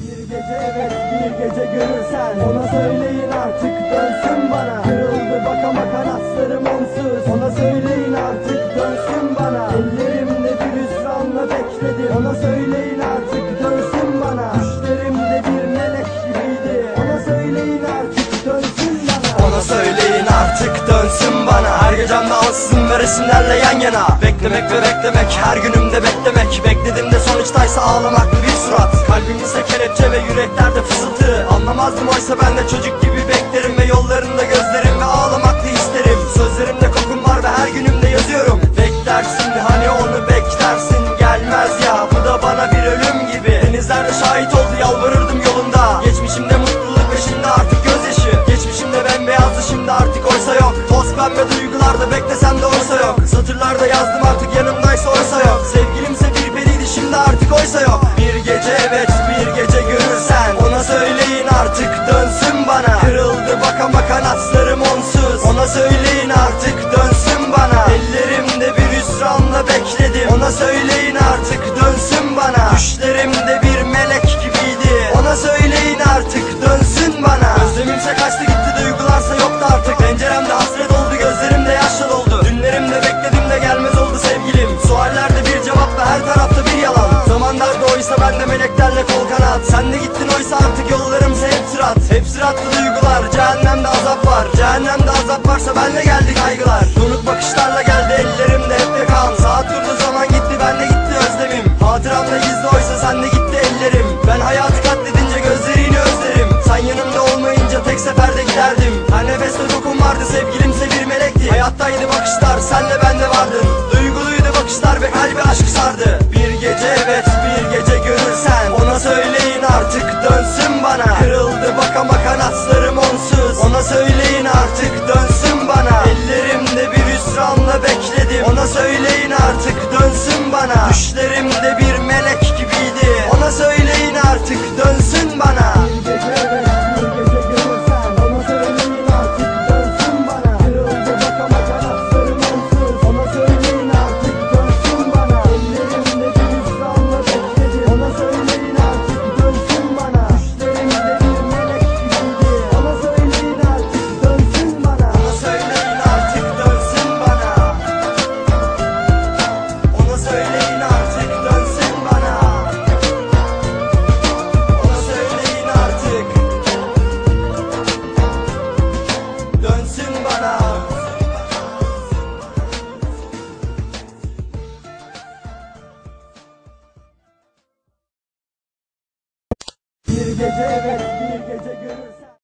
Bir gece evet bir gece görürsen. Ona söyleyin artık dönsün bana. Kırıldı baka baka naslarım onsuz. Ona söyleyin artık dönsün bana. Ellerimde bir hüsranla bekledim. Ona söyleyin gecemde ansızın ve yan yana. Beklemek ve beklemek her günümde beklemek. Bekledim de sonuçtaysa ağlamaklı bir surat. Kalbimizde kelepçe ve yüreklerde fısıltı. Anlamazdım oysa ben de çocuk gibi beklerim Ve yollarında gözlerim ve ağlamaklı isterim Sözlerimde kokun var ve her günümde yazıyorum. Beklersin hani onu beklersin Gelmez ya. Bu da bana bir ölüm gibi. Denizlerde şahit oldu yalvarırdım yolunda. Geçmişimde mutluluk ve şimdi artık gözyaşı. Geçmişimde bembeyazdı şimdi artık oysa yok. Toz pembe oysa ben de meleklerle kol kanat. Sen de gittin oysa artık yollarımsa hep sırat Hep sıratlı duygular cehennemde azap var. Cehennemde azap varsa ben de geldi kaygılar. Donuk bakışlarla geldi ellerimde hep yakan Saat durdu zaman gitti ben de gitti özlemim. Hatıramda gizli oysa sen de gitti ellerim. Ben hayatı katledince gözlerini özlerim. Sen yanımda olmayınca tek seferde giderdim. Her nefeste dokun vardı sevgilimse söyleyin artık dönsün bana. Ellerimde bir hüsranla bekledim. Ona söyleyin artık dönsün gece evet bir gece görürsen